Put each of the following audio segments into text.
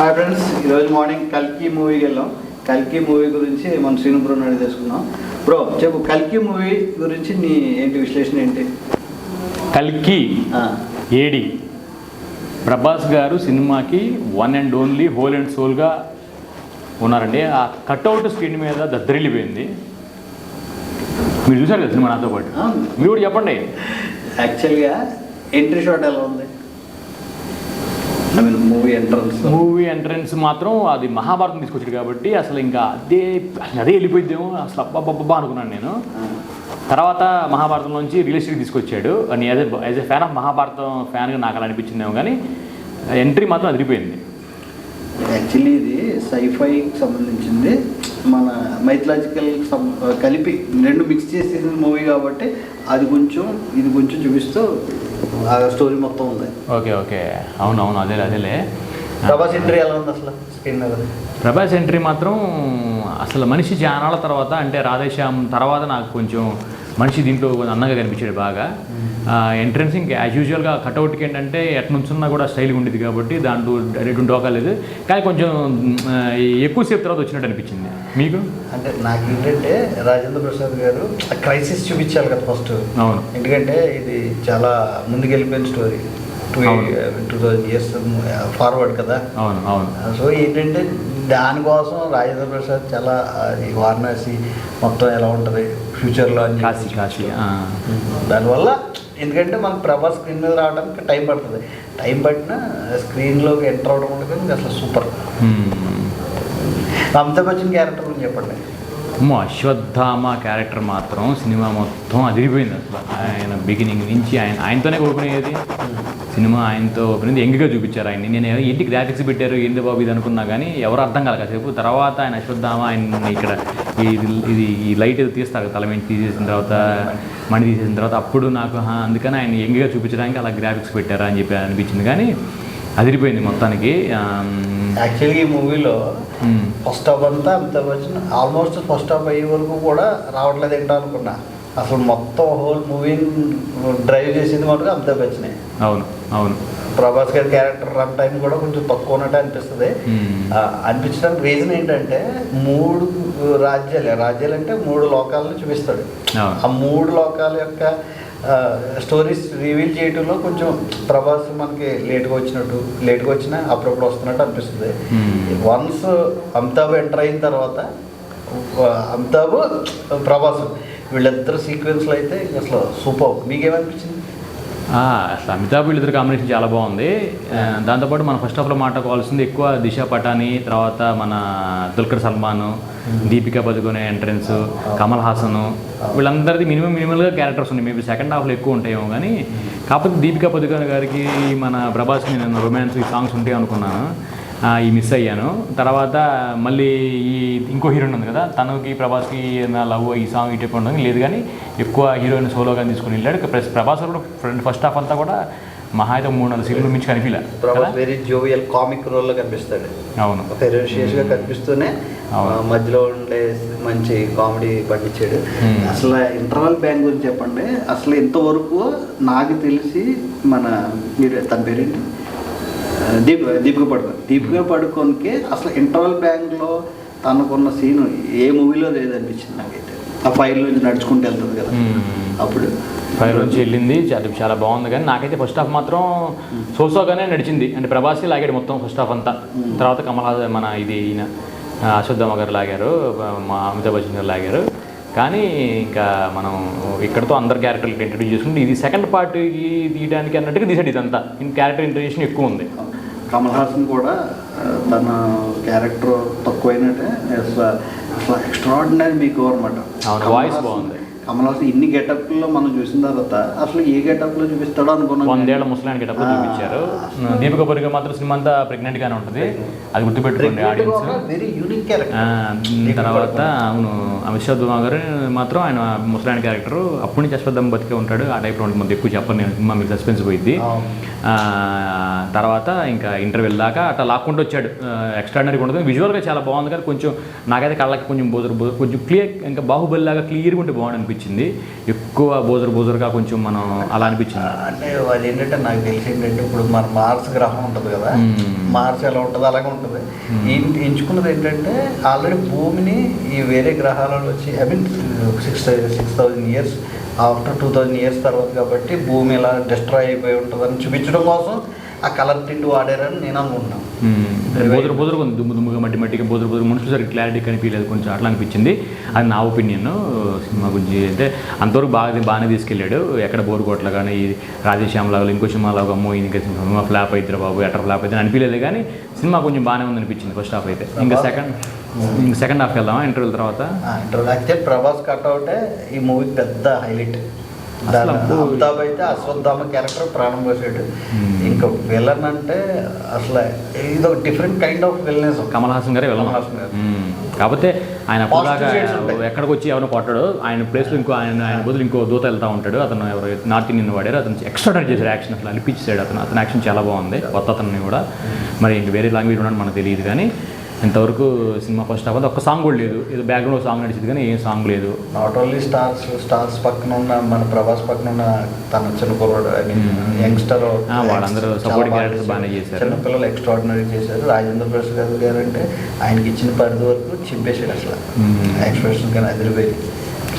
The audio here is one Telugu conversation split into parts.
హాయ్ ఫ్రెండ్స్ ఈరోజు మార్నింగ్ కల్కి మూవీకి వెళ్ళాం. కల్కి మూవీ గురించి మన శ్రీను బ్రో అడిగి తెలుసుకున్నాం బ్రో చెప్పు కల్కి మూవీ గురించి నీ ఏంటి విశ్లేషణ ఏంటి? కల్కి ఏడి ప్రభాస్ గారు సినిమాకి one and only whole and సోల్గా ఉన్నారండి. ఆ కట్అవుట్ స్క్రీన్ మీద దద్దరిల్లిపోయింది మీరు చూసారు కదా సినిమా నాతో పాటు. మీరు కూడా చెప్పండి. యాక్చువల్గా ఎంట్రీ షాట్ ఎలా ఉంది? Movie entrance. మూవీ ఎంట్రన్స్ మాత్రం అది మహాభారతం తీసుకొచ్చాడు కాబట్టి అసలు ఇంకా అదే అదే వెళ్ళిపోయిద్దేమో. అసలు అబ్బాబ్బా అనుకున్నాను నేను. తర్వాత మహాభారతం నుంచి రియలిస్టిక్ తీసుకొచ్చాడు. అని as as a fan of Mahabharatam ఫ్యాన్గా నాకు అలా అనిపించిందేమో కానీ ఎంట్రీ మాత్రం అదిరిపోయింది. యాక్చువల్లీ ఇది సైఫైకి సంబంధించింది. మన మైథలాజికల్ కలిపి రెండు మిక్స్ చేసిన మూవీ కాబట్టి అది కొంచెం ఇది కొంచెం చూపిస్తూ ఆ స్టోరీ మొత్తం ఉంది. Okay okay. అవును అవును అదేలే. అదేలే ప్రభాస్ ఎంట్రీ ఎలా ఉంది అసలు స్క్రీన్ మీద? ప్రభాస్ ఎంట్రీ మాత్రం అసలు మనిషి జానాల తర్వాత అంటే రాధేశ్యామ్ తర్వాత నాకు కొంచెం మనిషి దీంట్లో అందంగా కనిపించాడు బాగా. ఎంట్రన్స్ ఇంకా యాజ్ యూజువల్గా కట్అవుట్కి ఏంటంటే ఎట్ నుంచున్నా కూడా స్టైల్గా ఉండేది కాబట్టి దాంట్లో ఎటువంటి డోకా లేదు. కానీ కొంచెం ఎక్కువసేపు తర్వాత వచ్చినట్టు అనిపించింది. మీకు? అంటే నాకు ఏంటంటే రాజేంద్ర ప్రసాద్ గారు క్రైసిస్ చూపించాలి కదా ఫస్ట్ అవును. ఎందుకంటే ఇది చాలా ముందుకెళ్ళిపోయిన story two. Two thousand years forward కదా. అవును అవును. సో ఏంటంటే దానికోసం రాజేంద్ర ప్రసాద్ చాలా ఈ వారణాసి మొత్తం ఎలా ఉంటుంది ఫ్యూచర్లో అని కాశీ కాశీ. దానివల్ల ఎందుకంటే మనకు ప్రభాస్ స్క్రీన్ మీద రావడానికి టైం పడుతుంది టైం పట్టిన స్క్రీన్లోకి ఎంటర్ అవడం ఉంటుంది అసలు సూపర్. అమితాబ్ బచ్చన్ క్యారెక్టర్ గురించి చెప్పండి అమ్మో అశ్వత్థామ క్యారెక్టర్ మాత్రం సినిమా మొత్తం అదిరిపోయింది అసలు. ఆయన బిగినింగ్ నుంచి ఆయన ఆయనతోనే ఓపెన్ అయ్యేది సినిమా ఆయనతో ఓపెన్ అయింది ఎంగిగా చూపించారు ఆయన్ని. నేను ఏంటి గ్రాఫిక్స్ పెట్టారు ఏంటి బాబు ఇది అనుకున్నా కానీ ఎవరు అర్థం కాదు కాసేపు. తర్వాత ఆయన అశ్వత్థామ ఆయన ఇక్కడ ఇది ఇది ఈ లైట్ ఏదో తీస్తారు తల మీద తీసేసిన తర్వాత మణి తీసేసిన తర్వాత అప్పుడు నాకు అందుకని ఆయన ఎంగిగా చూపించడానికి అలా గ్రాఫిక్స్ పెట్టారా అని చెప్పి అనిపించింది. కానీ అదిరిపోయింది మొత్తానికి యాక్చువల్గా ఈ మూవీలో ఫస్ట్ హాఫ్ అంతా Amitabh Bachchan almost first half అయ్యే వరకు కూడా రావట్లేదు ఏంటో అనుకున్నా. అసలు మొత్తం హోల్ మూవీని డ్రైవ్ చేసింది మటుకు అమితాబ్ బచ్చనే అవును అవును. ప్రభాస్ గారి క్యారెక్టర్ రన్ టైం కూడా కొంచెం తక్కువ ఉన్నట్టు అనిపిస్తుంది. అనిపించడానికి రీజన్ ఏంటంటే మూడు రాజ్యాలు రాజ్యాలు అంటే మూడు లోకాలను చూపిస్తాడు. ఆ మూడు లోకాల యొక్క స్టోరీస్ రివీల్ చేయడంలో కొంచెం ప్రభాస్ మనకి లేట్గా వచ్చినట్టు లేట్గా వచ్చినా అప్పుడప్పుడు వస్తున్నట్టు అనిపిస్తుంది. Hmm. వన్స్ అమితాబ్ ఎంటర్ అయిన తర్వాత అమితాబ్ ప్రభాస్. వీళ్ళిద్దరు సీక్వెన్స్లో అయితే అసలు సూపర్. మీకేమనిపించింది? అసలు అమితాబ్ వీళ్ళిద్దరు కాంబినేషన్ చాలా బాగుంది. దాంతోపాటు మనం ఫస్ట్ ఆఫ్లో మాట్లాడుకోవాల్సింది ఎక్కువ దిశ పటాని తర్వాత మన దుల్కర్ సల్మాన్ దీపికా పదుకొనే ఎంట్రన్స్ కమల్ హాసన్ వీళ్ళందరిది మినిమం మినిమల్గా క్యారెక్టర్స్ ఉన్నాయి. మేబీ సెకండ్ హాఫ్లో ఎక్కువ ఉంటాయేమో కానీ కాకపోతే దీపికా పదుకొనే గారికి మన ప్రభాస్కి నేను రొమాన్స్ ఈ సాంగ్స్ ఉంటాయి అనుకున్నాను. ఈ మిస్ అయ్యాను. తర్వాత మళ్ళీ ఈ ఇంకో హీరోయిన్ ఉంది కదా తనకి ప్రభాస్కి నా లవ్ ఈ సాంగ్ ఈ టైప్ ఉంటుంది లేదు కానీ ఎక్కువ హీరోయిన్ సోలోగా తీసుకుని వెళ్ళాడు. ప్రభాస్ కూడా ఫ్రంట్ ఫస్ట్ హాఫ్ అంతా కూడా మహా అయితే మూడు నాలుగు సీట్లు మించి కనిపించలే. ప్రభాస్ వెరీ జోవియల్ కామిక్ రోల్లో కనిపిస్తాడు. అవును. ఫెరోషియస్గా కనిపిస్తూనే మధ్యలో ఉండే మంచి కామెడీ పండించాడు. అసలు ఇంటర్వల్ బ్యాంక్ గురించి చెప్పండి. అసలు ఇంతవరకు నాకు తెలిసి మన మీరు తన పేరేంటి? దీప్ దీపిక పడుకోన్ దీపిక పడుకోన్కి అసలు ఇంటర్వల్ బ్యాంక్లో తనకున్న సీన్ ఏ మూవీలో లేదనిపించింది నాకైతే. ఆ ఫైల్ నుంచి నడుచుకుంటూ వెళ్తుంది కదా. అప్పుడు ఫైవ్ నుంచి వెళ్ళింది చాలా చాలా బాగుంది కానీ నాకైతే ఫస్ట్ హాఫ్ మాత్రం సోసోగానే నడిచింది. అంటే ప్రభాస్ లాగాడు మొత్తం ఫస్ట్ హాఫ్ అంతా. తర్వాత కమల్ హాసన్ మన ఇది ఈయన ఆ, అశ్వత్థామ గారు లాగారు మా అమితాబ్ బచ్చన్ గారు లాగారు. కానీ ఇంకా మనం ఇక్కడతో అందరు క్యారెక్టర్లు ఇంట్రడ్యూస్ చేసుకుంటే ఇది సెకండ్ పార్ట్ తీయడానికి అన్నట్టుగా తీసాడు ఇదంతా. ఇన్ క్యారెక్టర్ ఇంట్రడ్యూషన్ ఎక్కువ ఉంది. కమల్ హాసన్ కూడా తన క్యారెక్టర్ తక్కువైనట్టే. ఎక్స్ట్రాడినరీ మీకు అనమాట అవును, voice బాగుంది. కమల్ హాసన్ ఇన్ని గెటప్లో మనం చూసిన తర్వాత అసలు ఏ గెటప్లో చూపిస్తాడో అనుకున్నాం వందేళ్ళ ముసలానికి గెటప్లో చూపించారు. దీపిక పొరిగా మాత్రం సినిమా అంతా pregnant గానే ఉంటుంది. అది గుర్తుపెట్టుకోండి ఆడియన్స్ వెరీ యూనిక్ క్యారెక్టర్ తర్వాత అవును అమిత్ షా దుమా గారు మాత్రం ఆయన ముసలాయన క్యారెక్టర్ అప్పటి నుంచి అశ్వత్థం బతికే ఉంటాడు. ఆ టైప్లో ఉంటుంది ఎక్కువ చెప్పను నేను. సినిమా మీకు సస్పెన్స్ పోయింది తర్వాత ఇంకా ఇంటర్వెల్ దాకా అట్లా లాక్కుంటూ వచ్చాడు. ఎక్స్ట్రాడినరీగా ఉంటుంది విజువల్గా చాలా బాగుంది కానీ కొంచెం నాకైతే కళ్ళకి కొంచెం బోదరు కొంచెం క్లియర్ ఇంకా బాహుబలి లాగా క్లియర్గా ఉంటే బాగుంది అనిపించింది ఎక్కువ బోజరు బోజరుగా కొంచెం మనం అలా అనిపించింది. అంటే అది ఏంటంటే నాకు తెలిసి ఏంటంటే ఇప్పుడు మన మార్స్ గ్రహం ఉంటుంది కదా. మార్స్ ఎలా ఉంటుంది అలాగే ఉంటుంది. ఎంచుకున్నది ఏంటంటే ఆల్రెడీ భూమిని ఈ వేరే గ్రహాలలో వచ్చి I mean six six thousand years after two thousand years తర్వాత కాబట్టి భూమి ఇలా డిస్ట్రాయ్ అయిపోయి ఉంటుందని చూపించడం కోసం ఆ కలర్ టింట్ వాడారని నేను అనుకుంటున్నాను. బోదరు బోదరు కొంచెం దుమ్ము దుమ్ముగా మట్టి మట్టిగా బోదరు బోదరు మనుషులు సరికి క్లారిటీ కనిపించలేదు కొంచెం అట్లా అనిపించింది. అది నా ఒపీనియన్ సినిమా గురించి అంటే అంతవరకు బాగా బాగానే తీసుకెళ్ళాడు. ఎక్కడ బోరు కొట్ల కానీ ఈ రాజేశ్యామ్ లాగా ఇంకో సినిమా లాగా అమ్మో ఇంకా సినిమా ఫ్లాప్ అవుతుంది బాబు ఎటర్ ఫ్లాప్ అయితే అనిపించలేదు కానీ సినిమా కొంచెం బాగానే ఉంది అనిపించింది ఫస్ట్ హాఫ్ అయితే. ఇంకా సెకండ్ ఇంకా సెకండ్ హాఫ్కి వెళ్దామా ఇంటర్వ్యూల తర్వాత? అయితే ప్రభాస్ కట్అవుటే ఈ మూవీ పెద్ద హైలైట్ అమితాబ్ అయితే అశ్వత్థామ క్యారెక్టర్ ప్రాణం పోసాడు. ఇంకా విలన్ అంటే అసలు ఇది ఒక different kind of villainess Kamal Haasan గారే కమల్ హాసన్ గారు. కాకపోతే ఆయన. ఎక్కడికి వచ్చి ఎవరినో కొట్టాడు. ఆయన ప్లేస్లో ఇంకో ఆయన ఆయన బదులు ఇంకో దూత వెళ్తా ఉంటాడు. అతను ఎవరు నార్త్ ఇండియన్ వాడారు. అతను ఎక్స్ట్రా చేశాడు. యాక్షన్ అసలు అనిపించాడు అతను. అతని యాక్షన్ చాలా బాగుంది. కొత్త అతన్ని కూడా. మరి ఇంక వేరే లాంగ్వేజ్ ఉన్నాడు మనకు తెలియదు కానీ ఇంతవరకు సినిమా ఫస్ట్ హాఫ్ ఒక్క సాంగ్ కూడా లేదు. ఏదో బ్యాక్గ్రౌండ్ సాంగ్ నడిచింది కానీ ఏం సాంగ్ లేదు. నాట్ ఓన్లీ స్టార్స్ స్టార్స్ పక్కన ఉన్న మన ప్రభాస్ పక్కన ఉన్న తన చిన్న కుర్రాడు ఐ మీన్ Hmm. యంగ్స్టర్ ఆ, వాళ్ళందరూ supporting characters బాగానే చేశారు. చిన్న పిల్లలు ఎక్స్ట్రాడినరీ చేశారు. రాజేంద్ర ప్రసాద్ గారు అంటే ఆయనకి ఇచ్చిన పరిధి వరకు చింపేశాడు అసలు. Hmm. ఎక్స్ప్రెషన్ కానీ అదిరిపోయి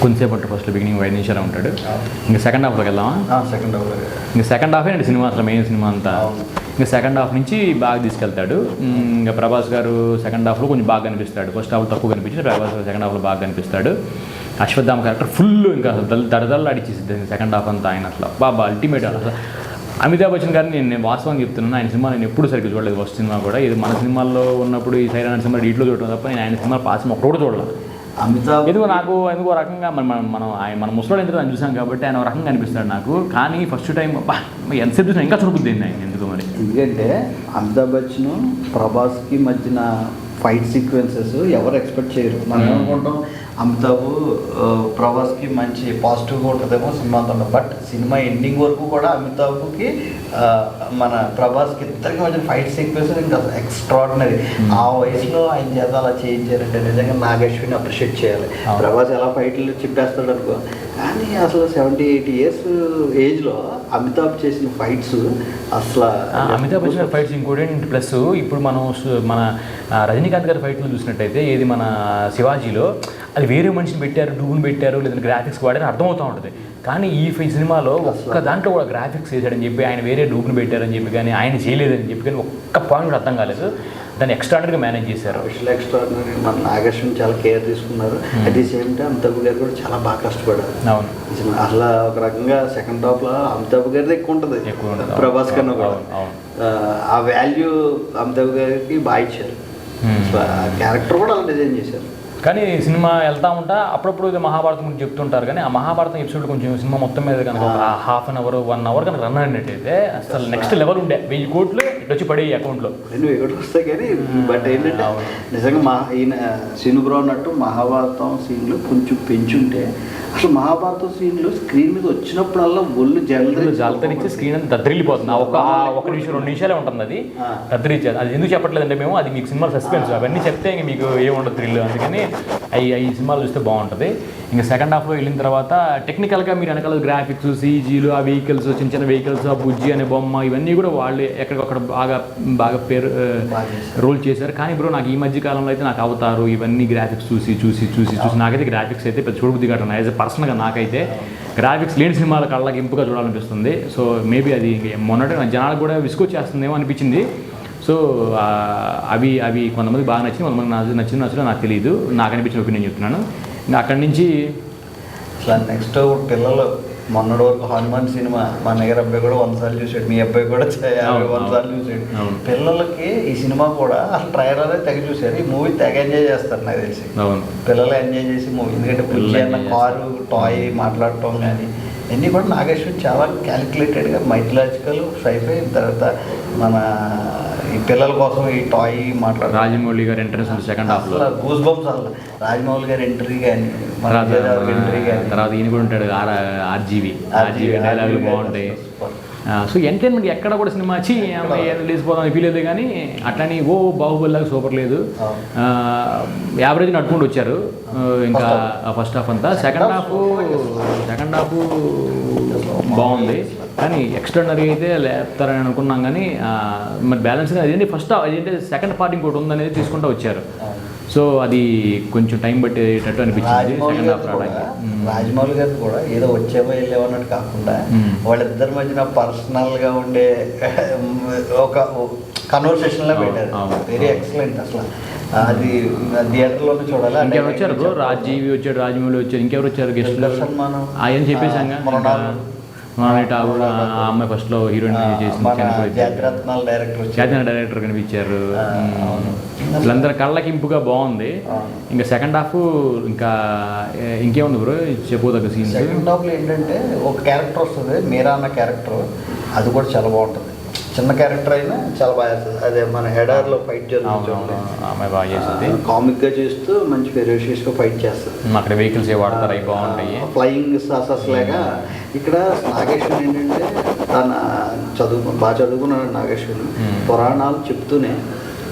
కొంతసేపు ఉంటుంది ఫస్ట్ బిగినింగ్ ఐదు నిమిషాలు ఉంటాడు. ఇంకా సెకండ్ హాఫ్లోకి వెళ్దామా? సెకండ్ హాఫ్ ఇంకా సెకండ్ హాఫే అండి సినిమా అసలు మెయిన్ సినిమా అంతా. ఇంకా సెకండ్ హాఫ్ నుంచి బాగా తీసుకెళ్తాడు. ఇంకా ప్రభాస్ గారు సెకండ్ హాఫ్లో కొంచెం బాగా కనిపిస్తాడు. ఫస్ట్ హాఫ్ తక్కువ కనిపించింది ప్రభాస్ గారు సెకండ్ హాఫ్లో బాగా కనిపిస్తాడు. అశ్వత్థామ క్యారెక్టర్ ఫుల్ ఇంకా అసలు దళ దడదళ్ళు అడిచేసింది సెకండ్ హాఫ్ అంతా ఆయన అట్లా. బాబా అల్టిమేట్ అసలు. అమితాబ్ బచ్చన్ గారిని నేను వాస్తవంగా చెప్తున్నాను ఆయన సినిమా నేను ఎప్పుడు సరిగ్గా చూడలేదు ఫస్ట్ సినిమా కూడా. ఇది మన సినిమాల్లో ఉన్నప్పుడు ఈ సైరాన్ సినిమా డీట్లో చూడటం తప్ప నేను ఆయన సినిమా పాస్ ఒకటి కూడా చూడలేదు అమితాబ్ ఎందుకు నాకు ఎందుకో రకంగా మన మనం ఆయన మన ముసలోడు ఎందుకు అని చూసాం కాబట్టి ఆయన రకంగా అనిపిస్తాడు నాకు. కానీ ఫస్ట్ టైం ఎంతసేపు చూసినా ఇంకా చూడబుద్ది ఆయన ఎందుకు మరి. ఎందుకంటే అమితాబ్ బచ్చన్ ప్రభాస్కి మధ్యన ఫైట్ సీక్వెన్సెస్ ఎవరు ఎక్స్పెక్ట్ చేయరు. మనం Hmm. అమితాబ్ ప్రభాస్కి మంచి పాజిటివ్గా ఉంటుందేమో సినిమా అంతా బట్ సినిమా ఎండింగ్ వరకు కూడా అమితాబ్కి మన ప్రభాస్కి ఇద్దరికి మధ్య ఫైట్ సీక్వెన్స్ ఇంకా ఎక్స్ట్రాడినరీ. ఆ వయసులో ఆయన చేత అలా చేయించారంటే నిజంగా నాగేశ్వరిని అప్రిషియేట్ చేయాలి. ప్రభాస్ ఎలా ఫైట్లు చెప్పేస్తాడు అనుకో. కానీ అసలు సెవెంటీ ఎయిటీ ఇయర్స్ ఏజ్లో అమితాబ్ చేసిన ఫైట్స్ అసలు అమితాబ్ గారి ఫైట్స్ ఇంకోటి ప్లస్ ఇప్పుడు మనం మన రజనీకాంత్ గారి ఫైట్లు చూసినట్టయితే ఏది మన శివాజీలో అది వేరే మనిషిని పెట్టారు డూని పెట్టారు లేదంటే గ్రాఫిక్స్ వాడారు అర్థమవుతూ ఉంటుంది. కానీ ఈ ఫై సినిమాలో ఒక్క దాంట్లో కూడా గ్రాఫిక్స్ వేసాడని చెప్పి ఆయన వేరే డూబ్ని పెట్టారని చెప్పి కానీ ఆయన చేయలేదని చెప్పి కానీ ఒక్క పాయింట్ కూడా అర్థం కాలేదు. దాన్ని ఎక్స్ట్రాడనరీగా మేనేజ్ చేశారు. స్పెషల్ ఎక్స్ట్రాడినరీ మన నాగేశ్వరం చాలా కేర్ తీసుకున్నారు. At the same time Amitabh గారు కూడా చాలా బాగా కష్టపడారు అవును. అసలు ఒక రకంగా సెకండ్ హాఫ్లో అమితాబ్ గారిది ఎక్కువ ఉంటుంది. ఎక్కువ ఉంటుంది. ప్రభాస్ కన్నా కూడా. ఆ, వాల్యూ అమితాబ్ గారికి బాగా ఇచ్చారు. Hmm. క్యారెక్టర్ కూడా అలా డిజైన్ చేశారు. కానీ సినిమా వెళ్తా ఉంటా అప్పుడప్పుడు ఇది మహాభారతం గురించి చెప్తుంటారు కానీ ఆ మహాభారతం ఎపిసోడ్ కొంచెం సినిమా మొత్తం మీద కనుక ఒక half an hour one hour కనుక రన్ అయినట్టయితే అసలు నెక్స్ట్ లెవెల్ ఉండే. వెయ్యి కోట్లు ఇటు వచ్చి పడే అకౌంట్లో రెండు ఎగుడు వస్తాయి కానీ బట్ ఏంటంటే అవును. నిజంగా మా ఈయన సినుబ్రో అన్నట్టు మహాభారతం సీన్లు కొంచెం పెంచుంటే అసలు మహాభారతం సీన్లు స్క్రీన్ మీద వచ్చినప్పుడల్లా ఒళ్ళు జల్దరి జాలతనిచ్చి స్క్రీన్ అంతా దద్దరిల్లిపోతుంది. ఒక ఒక నిమిషం రెండు నిమిషాలే ఉంటుంది అది. ఆ. దద్దరిచ్చేది. అది ఎందుకు చెప్పట్లేదంటే మేము అది మీకు సినిమా సస్పెన్స్ అవన్నీ చెప్తే మీకు ఏముండదు థ్రిల్. అందుకని అవి ఈ సినిమాలు చూస్తే బాగుంటుంది. ఇంకా సెకండ్ హాఫ్లో వెళ్ళిన తర్వాత టెక్నికల్గా మీరు వెనకాల గ్రాఫిక్స్ సీజీలు ఆ వెహికల్స్ చిన్న చిన్న వెహికల్స్ ఆ బుజ్జి అనే బొమ్మ ఇవన్నీ కూడా వాళ్ళు ఎక్కడికక్కడ బాగా బాగా పేరు చేశారు. రోల్ చేశారు. కానీ బ్రో నాకు ఈ మధ్య కాలంలో అయితే నాకు అవుతారు ఇవన్నీ గ్రాఫిక్స్ చూసి చూసి చూసి చూసి నాకైతే గ్రాఫిక్స్ అయితే పెద్ద చూడబుద్ధి కావడం యాజ్ ఎ పర్సనల్గా నాకైతే గ్రాఫిక్స్ లేని సినిమాల కళ్ళకి ఇంపుగా చూడాలనిపిస్తుంది. సో మేబీ అది మొన్నటి జనాలకు కూడా విసుకొచ్చేస్తుందేమో అనిపించింది. సో అవి అవి కొంతమంది బాగా నచ్చింది కొంతమంది నాకు నచ్చిన నచ్చలేదు నాకు తెలియదు నాకు అనిపించిన ఒపీనియన్ చెప్తున్నాను. అక్కడి నుంచి అసలు నెక్స్ట్ పిల్లలు మొన్నటి వరకు హనుమాన్ సినిమా మా నగర అబ్బాయి కూడా వంద సార్లు చూసాడు. మీ అబ్బాయి కూడా చే- యాభై అవును, వంద అవును. సార్లు చూసాడు. పిల్లలకి ఈ సినిమా కూడా అసలు ట్రైలర్ తెగ చూసారు ఈ మూవీ తెగ ఎంజాయ్ చేస్తారు నాకు తెలిసి. అవును. పిల్లలు ఎంజాయ్ చేసి మూవీ ఎందుకంటే అన్న enjoy కారు టాయ్ మాట్లాడటం కానీ ఇవన్నీ కూడా నాగేశ్వర్ చాలా క్యాలిక్యులేటెడ్గా మైథలాజికల్ సైఫై తర్వాత మన ఈ పిల్లల కోసం ఈ టాయ్ మాట్లాడటం రాజమౌళి గారి ఎంట్రన్స్ సెకండ్ హాఫ్లో అసలు గూస్ బంప్స్ అసలు. రాజమౌళి గారి ఎంట్రీ కానీ తర్వాత ఎంట్రీ కానీ. తర్వాత ఈయన కూడా ఉంటాడు ఆర్ ఆర్జీవి. ఆర్జీవి డైలాగులు బాగుంటాయి. సో ఎంటర్టైన్మెంట్ ఎక్కడ కూడా సినిమా వచ్చి రిలీజ్ పోదాం ఫీల్ లేదు కానీ అట్లని ఓ బాహుబలి లాగా సూపర్ లేదు. యావరేజ్ నడుపుకుంటూ వచ్చారు. ఇంకా ఫస్ట్ హాఫ్ అంతా. సెకండ్ హాఫ్ సెకండ్ హాఫ్ బాగుంది. కానీ ఎక్స్ట్రాడనరీ అయితే లేపుతారని అనుకున్నాం కానీ మరి బ్యాలెన్స్ అదేంటి? ఫస్ట్ అదేంటి? సెకండ్ పార్ట్ ఇంకోటి ఉందనేది తీసుకుంటూ వచ్చారు. సో అది కొంచెం టైం పట్టేటట్టు అనిపించింది రాజమౌళి సెకండ్ హాఫ్ రాజమౌళి గారు కూడా ఏదో వచ్చేవో వెళ్ళేవో అన్నట్టు కాకుండా. వాళ్ళిద్దరి మధ్యన పర్సనల్గా ఉండే ఒక కన్వర్సేషన్ లా అవును, పెట్టారు. వెరీ ఎక్సలెంట్ అసలు. అది థియేటర్లోనే చూడాలి ఇంకెవరు వచ్చారు? రాజీవి వచ్చాడు రాజమౌళి వచ్చారు ఇంకెవరు వచ్చారు? గెస్ట్. ఆయన చెప్పేసాంగా ఆ, మృణాల్. ఠాగూర్ ఆ అమ్మాయి ఫస్ట్లో హీరోయిన్ చేసింది. జాతిరత్నాల డైరెక్టర్ కనిపించారు. వీళ్ళందరూ కళ్ళకి ఇంపుగా బాగుంది. ఇంకా సెకండ్ హాఫ్ ఇంకా ఇంకేముంది బ్రో చెప్పదగ్గ సీన్స్ సెకండ్ హాఫ్లో ఏంటంటే ఒక క్యారెక్టర్ వస్తుంది మీరా అన్న క్యారెక్టర్ అది కూడా చాలా బాగుంటుంది చిన్న క్యారెక్టర్ అయినా చాలా బాగా చేస్తుంది. అదే మన హెడర్లో ఫైట్ జరుగుతుంది అమ్మాయి బాగా చేస్తుంది కామిక్గా చేస్తూ మంచి ఫెరోషియస్గా ఫైట్ చేస్తుంది అక్కడ వెహికల్స్ ఏ వాడతారు అవి బాగుంటాయి. ఫ్లయింగ్ సాసస్ లాగా. ఇక్కడ నాగేశ్వరి ఏంటంటే తన చదువు బాగా చదువుకున్నాడు నాగేశ్వరి Hmm. పురాణాలు చెప్తూనే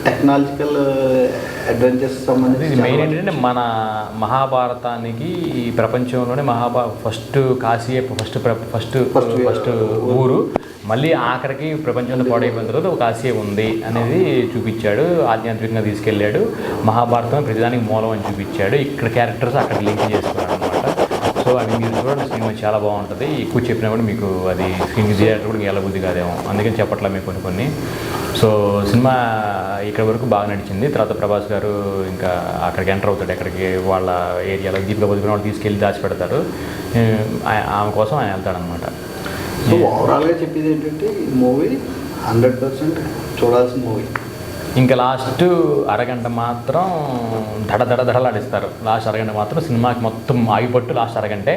టెక్నాలజికల్ అడ్వెంచర్స్ సంబంధించి మెయిన్ ఏంటంటే మన మహాభారతానికి ఈ ప్రపంచంలోనే మహాభా first Kashi first first first ఊరు. మళ్ళీ ఆఖరికి ప్రపంచంలో పాడైపోయిన తర్వాత ఒక కాశీ ఉంది అనేది చూపించాడు. ఆధ్యాత్మికంగా తీసుకెళ్ళాడు. మహాభారతం ప్రతిదానికి మూలం అని చూపించాడు. ఇక్కడ క్యారెక్టర్స్ అక్కడ లింక్ చేసుకున్నాడు అనమాట సో అది మీరు చూడండి సినిమా చాలా బాగుంటుంది. ఎక్కువ చెప్పినా కూడా మీకు అది స్క్రీన్ థియేటర్ కూడా ఎలా బుద్ధి కాదేమో. అందుకని చెప్పట్లే మీకు కొన్ని కొన్ని. సో సినిమా ఇక్కడ వరకు బాగా నడిచింది. తర్వాత ప్రభాస్ గారు ఇంకా అక్కడికి ఎంటర్ అవుతాడు. ఎక్కడికి వాళ్ళ ఏరియాలో దీపిక పదుకున్న వాళ్ళు తీసుకెళ్ళి దాచిపెడతారు. ఆమె కోసం ఆయన వెళ్తాడనమాట సో ఓవరాల్గా చెప్పేది ఏంటంటే ఈ మూవీ హండ్రెడ్ పర్సెంట్ చూడాల్సిన మూవీ. ఇంకా లాస్ట్ అరగంట మాత్రం దడ దడ దడలాడిస్తారు లాస్ట్ అరగంట మాత్రం సినిమాకి మొత్తం ఆగిపట్టు లాస్ట్ అరగంటే.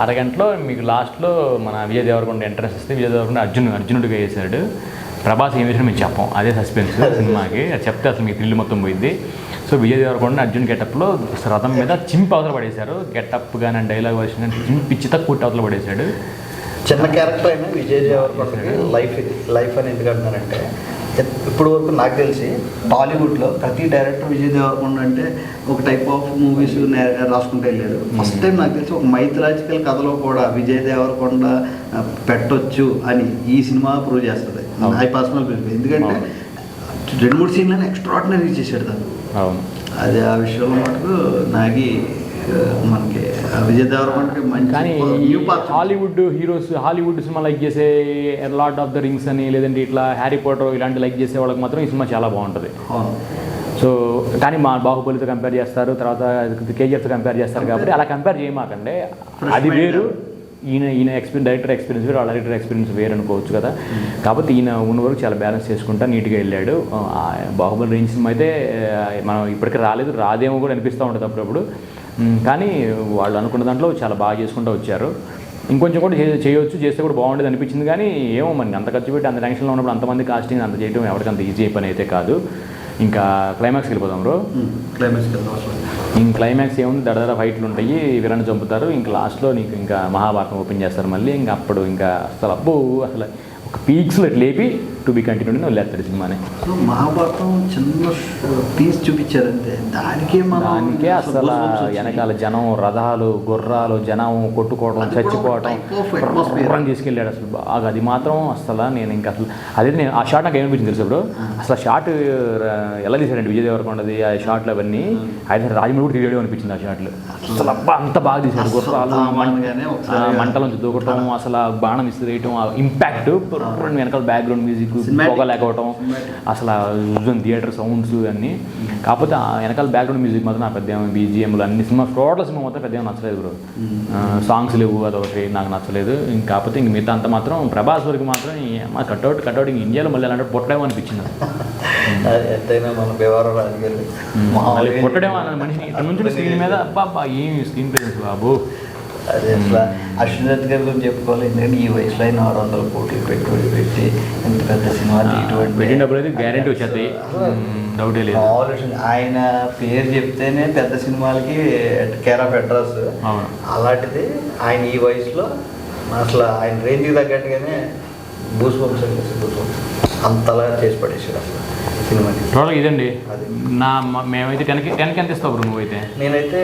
అరగంటలో మీకు లాస్ట్లో మన విజయ్ దేవరకొండ ఎంట్రెన్స్ ఇస్తే విజయ్ దేవరకొండ అర్జున్ అర్జునుడిగా వేశాడు ప్రభాస్ ఏం వేసినా మేము చెప్పం. అదే సస్పెన్స్ సినిమాకి. అది చెప్తే అసలు మీకు థ్రిల్ మొత్తం పోయింది సో విజయ్ దేవరకొండ అర్జున్ గెటప్లో రథం మీద చింపి అవతల పడేశారు. గెటప్ కానీ డైలాగ్ వర్షన్ కానీ చింపి చిత్త కొట్టి అవతల పడేశాడు. చిన్న క్యారెక్టర్ అయినా విజయ్ దేవరకొండకి లైఫ్ లైఫ్ అని ఎందుకు అంటున్నారంటే ఇప్పుడు వరకు నాకు తెలిసి టాలీవుడ్లో ప్రతి డైరెక్టర్ విజయ్ దేవరకొండ అంటే ఒక టైప్ ఆఫ్ మూవీస్ రాసుకుంటూ వెళ్ళాడు ఫస్ట్ టైం నాకు తెలిసి ఒక మైథలాజికల్ కథలో కూడా విజయ్ దేవరకొండ పెట్టొచ్చు అని ఈ సినిమా ప్రూవ్ చేస్తుంది. ఐ పర్సనల్ ఎందుకంటే. రెండు మూడు సీన్లను ఎక్స్ట్రాడినరీ చేశాడు తను. అవును. అది ఆ విషయంలో మటుకు నాగి మనకి విజయ్ దేవరకొండకి కానీ Hollywood heroes Hollywood cinema like చేసే లార్డ్ ఆఫ్ ద రింగ్స్ అని లేదంటే ఇట్లా హ్యారీ పోటర్ ఇలాంటి లైక్ చేసే వాళ్ళకి మాత్రం ఈ సినిమా చాలా బాగుంటుంది. సో కానీ మా బాహుబలితో కంపేర్ చేస్తారు తర్వాత కేజీఎఫ్తో కంపేర్ చేస్తారు కాబట్టి అలా కంపేర్ చేయమాకండి. అది. వేరు. ఈయన ఈయన ఎక్స్పీరియన్స్ డైరెక్టర్ ఎక్స్పీరియన్స్ వేరు వాళ్ళ డైరెక్టర్ ఎక్స్పీరియన్స్ వేరు అనుకోవచ్చు కదా. కాబట్టి ఈయన ఉన్న వరకు చాలా బ్యాలెన్స్ చేసుకుంటా నీట్గా వెళ్ళాడు. బాహుబలి రేంజ్ సినిమా అయితే మనం ఇప్పటికీ రాలేదు రాదేమో కూడా అనిపిస్తూ ఉంటుంది అప్పుడప్పుడు. కానీ వాళ్ళు అనుకున్న దాంట్లో చాలా బాగా చేసుకుంటూ వచ్చారు. ఇంకొంచెం కూడా చే- చేయొచ్చు చేస్తే కూడా బాగుండేది అనిపించింది. కానీ ఏమో మరి అంత ఖర్చు పెట్టి అంత టెన్షన్లో ఉన్నప్పుడు అంతమంది కాస్టింగ్ అంత చేయడం ఎవరికంత అంత ఈజీ పని అయితే కాదు. ఇంకా క్లైమాక్స్కి వెళ్ళిపోదాం బ్రో క్లైమాక్స్కి వెళ్దాం ఇంక క్లైమాక్స్ ఏముంది? దడదడ ఫైట్లు ఉంటాయి విలన్ చంపుతారు. ఇంక లాస్ట్లో నీకు ఇంకా మహాభారతం ఓపెన్ చేస్తారు మళ్ళీ. ఇంకా అప్పుడు ఇంకా అసలు అబ్బో అసలు ఒక పీక్స్లో లేపి టు బి కంటిన్యూ వదిలేస్తాడు సినిమాని సో మహాభారతం చిన్న పీస్ చూపించారు అంతే దానికే దానికే అసలు. వెనకాల జనం రథాలు గుర్రాలు జనం కొట్టుకోవడం చచ్చిపోవడం తీసుకెళ్ళాడు అసలు బాగా. అది మాత్రం అసలు నేను ఇంకా అసలు అదే నేను ఆ షాట్ నాకు ఏమనిపించింది తెలుసు బ్రో? అసలు షాట్ ఎలా తీశారండి విజయ్ దేవరకొండది ఆ షాట్లు అవన్నీ అయితే రాజమౌళి కూడా తీయడం అనిపించింది ఆ షాట్లు అసలు అబ్బా అంత బాగా అసలు గుర్రాలు మంటల నుంచి దూకటం అసలు బాణం విసిరేయటం ఆ ఇంపాక్ట్ వెనకాల బ్యాక్గ్రౌండ్ మ్యూజిక్. పొగ లేకపోవటం అసలు థియేటర్ సౌండ్స్ అన్నీ. కాకపోతే ఆ వెనకాల బ్యాక్గ్రౌండ్ మ్యూజిక్ మాత్రం నాకు పెద్ద బీజిఎంలు అన్ని సినిమా టోటల్ సినిమా మొత్తం పెద్ద నచ్చలేదు బ్రో సాంగ్స్ లేవు అదొకటి నాకు నచ్చలేదు. ఇంక కాకపోతే ఇంక మిగతా అంతా మాత్రం ప్రభాస్ వరకు మాత్రం మా కట్అవుట్ కట్అవుట్ ఇంక ఇండియాలో మళ్ళీ అలాంటి పుట్టడేమో అనిపించింది. ఎంతైనా మన బేవారం మనిషిని ఇక్కడ నుంచి స్క్రీన్ మీద అబ్బా అబ్బా ఏం స్క్రీన్ ప్రెజెన్స్ బాబు? అది అసలు అశ్విన్ దత్ గారి గురించి చెప్పుకోవాలి ఎందుకంటే ఈ వయసులో ఆయన ఆరు వందల కోట్లు పెట్టుబడి పెట్టి ఇంత పెద్ద సినిమా తీయటువంటి పెట్టినప్పుడు అయితే గ్యారెంటీ వచ్చేది. డౌటే లేదు. మామూలు విషయం. ఆయన పేరు చెప్తేనే పెద్ద సినిమాలకి కేర్ ఆఫ్ అడ్రస్ అలాంటిది ఆయన ఈ వయసులో అసలు ఆయన రేంజ్కి తగ్గట్టుగానే బంప్స్ బూస్ బంప్స్ అంతలా చేసి పడేసాడు అసలు టోటల్ ఇదండి. అది. నా మేమైతే టెన్కి టెన్కి ఎంత ఇస్తావు నువ్వైతే? నేనైతే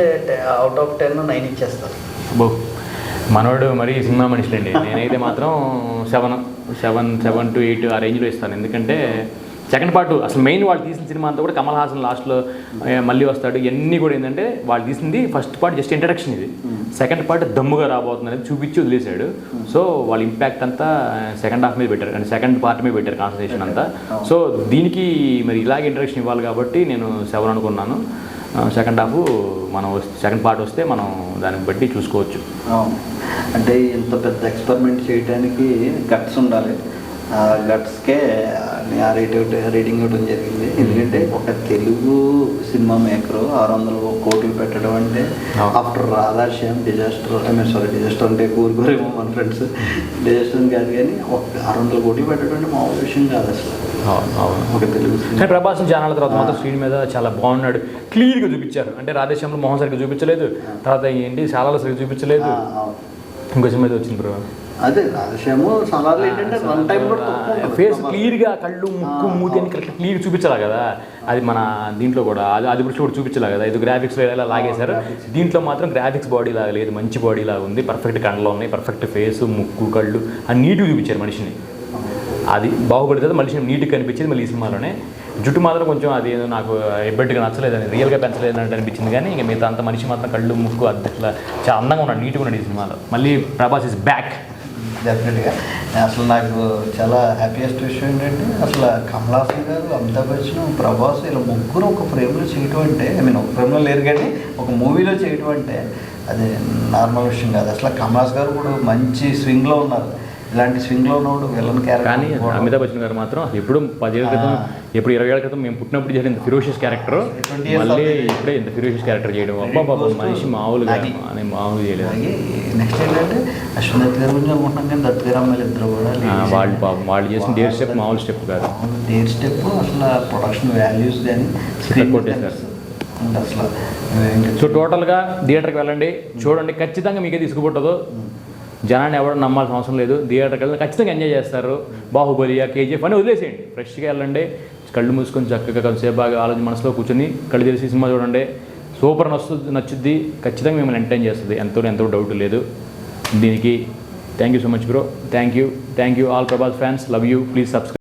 అవుట్ ఆఫ్ టెన్ నైన్ ఇచ్చేస్తాను బో మనోడు మరి సినిమా మనిషిలండి. నేనైతే మాత్రం seven seven seven to eight ఆ రేంజ్లో ఇస్తాను. ఎందుకంటే సెకండ్ పార్ట్ అసలు మెయిన్ వాళ్ళు తీసిన సినిమా అంతా కూడా కమల్ హాసన్ లాస్ట్లో మళ్ళీ వస్తాడు. ఇవన్నీ కూడా ఏంటంటే వాళ్ళు తీసింది ఫస్ట్ పార్ట్ జస్ట్ ఇంట్రడక్షన్ ఇది. సెకండ్ పార్ట్ దమ్ముగా రాబోతుంది అనేది చూపించి వదిలేశాడు. సో వాళ్ళ ఇంపాక్ట్ అంతా సెకండ్ హాఫ్ మీద పెట్టారు. అంటే సెకండ్ పార్ట్ మీద పెట్టారు కాన్సన్ట్రేషన్ అంతా. సో దీనికి మరి ఇలాగే ఇంట్రడక్షన్ ఇవ్వాలి కాబట్టి నేను సెవెన్ అనుకున్నాను. సెకండ్ హాఫ్ మనం సెకండ్ పార్ట్ వస్తే మనం దాన్ని బట్టి చూసుకోవచ్చు. అంటే ఇంత పెద్ద ఎక్స్పెరిమెంట్ చేయడానికి గట్స్ ఉండాలి. ఆ గట్స్కే ఆ రేట్ రేటింగ్ ఇవ్వడం జరిగింది. ఎందుకంటే ఒక తెలుగు సినిమా మేకర్ ఆరు వందల కోట్లు పెట్టడం అంటే. After Radhe Shyam disaster I mean sorry disaster అంటే కూరుకోరేమో మన ఫ్రెండ్స్ డిజాస్టర్ కాదు కానీ ఒక ఆరు వందల కోట్లు పెట్టడం అంటే మామూలు విషయం కాదు అసలు. కానీ ప్రభాస్ జానాల తర్వాత మాత్రం స్క్రీన్ మీద చాలా బాగున్నాడు. క్లియర్గా చూపించారు. అంటే రాధేశ్యామలో మోహన్ సరిగ్గా చూపించలేదు. తర్వాత ఏంటి? చాలా సరిగ్గా చూపించలేదు. ఇంకో అయితే వచ్చింది అదే సలార్లు ఏంటంటే టైం ఉంటుంది. ఫేస్ క్లియర్గా కళ్ళు ముక్కు మూతి అని క్లియర్ చూపించాలి కదా? అది మన దీంట్లో కూడా. అది అది కూడా చూపించాలి కదా? ఇది గ్రాఫిక్స్ ఎలా లాగేశారు. దీంట్లో మాత్రం గ్రాఫిక్స్ బాడీ లాగా లేదు. మంచి బాడీ లాగా ఉంది. పర్ఫెక్ట్ కండలో ఉన్నాయి. పర్ఫెక్ట్ ఫేస్ ముక్కు కళ్ళు. అని నీట్గా చూపించారు మనిషిని. అది బాహుబలి తర్వాత మళ్ళీ నీట్గా కనిపించేది మళ్ళీ ఈ సినిమాలోనే. జుట్టు మాత్రం కొంచెం అది ఏదో నాకు ఎబ్బెట్టుగా నచ్చలేదు అని రియల్గా పెంచలేదు అంటే అనిపించింది కానీ ఇంకా మిగతా అంత మనిషి మాత్రం కళ్ళు ముక్కు అది చాలా అందంగా ఉన్నాడు నీట్గా ఉన్నాడు ఈ సినిమాలో. మళ్ళీ ప్రభాస్ ఇస్ బ్యాక్ డెఫినెట్గా అసలు నాకు చాలా హ్యాపీయెస్ట్ విషయం ఏంటంటే అసలు కమలాసన్ గారు అమితాబ్ బచ్చన్ ప్రభాస్ ఇలా ముగ్గురు ఒక ఫ్రేమ్లో చేయటం అంటే ఐ మీన్ ఒక ఫ్రేమ్లో లేరు కానీ ఒక మూవీలో చేయటం అంటే అది నార్మల్ విషయం కాదు. అసలు కమలాస్ గారు కూడా మంచి స్వింగ్లో ఉన్నారు. ఇలాంటి స్వింగ్లో ఉన్నవాడు విలన్ కానీ క్యారెక్టర్ అమితాబ్ బచ్చన్ గారు మాత్రం ఎప్పుడు పదేళ్ళ క్రితం. ఎప్పుడు ఇరవై ఏళ్ళ క్రితం మేము పుట్టినప్పుడు చేసిన ఇంత ఫిరోషియస్ క్యారెక్టర్ 20 years మళ్ళీ ఇప్పుడే ఇంత ఫిరోషియస్ క్యారెక్టర్ చేయడం. అబ్బా బాబా మనిషి మామూలుగా అని మామూలు చేయలేదు. నెక్స్ట్ ఏంటంటే అశ్విన్ దత్ గారి గురించి అనుకుంటున్నాం కానీ దత్ గారు అమ్మాయిలు ఇద్దరు కూడా. వాళ్ళు పాపం వాళ్ళు చేసిన డేర్ స్టెప్ మామూలు స్టెప్ కాదు. డేర్ స్టెప్ అసలు ప్రొడక్షన్ వాల్యూస్ కానీ స్క్రీన్ కొట్టేశారు. అసలు సో టోటల్గా థియేటర్కి వెళ్ళండి. చూడండి ఖచ్చితంగా మీకే తీసుకుపోతుందో జనాన్ని ఎవరు నమ్మాల్సిన అవసరం లేదు. థియేటర్కి వెళ్ళిన ఖచ్చితంగా ఎంజాయ్ చేస్తారు. బాహుబలి కేజీఎఫ్ అని వదిలేసేయండి. ఫ్రెష్గా వెళ్ళండి. కళ్ళు మూసుకొని చక్కగా కొంచెంసేపు బాగా ఆలోచన మనసులో కూర్చొని కళ్ళు తెలిసి సినిమా చూడండి. సూపర్ నచ్చుద్ది నచ్చుద్ది. ఖచ్చితంగా మిమ్మల్ని ఎంటర్టైన్ చేస్తుంది. ఎంతో ఎంతో డౌట్ లేదు. దీనికి thank you so much bro. Thank you. Thank you all Prabhas fans. Love you. Please subscribe.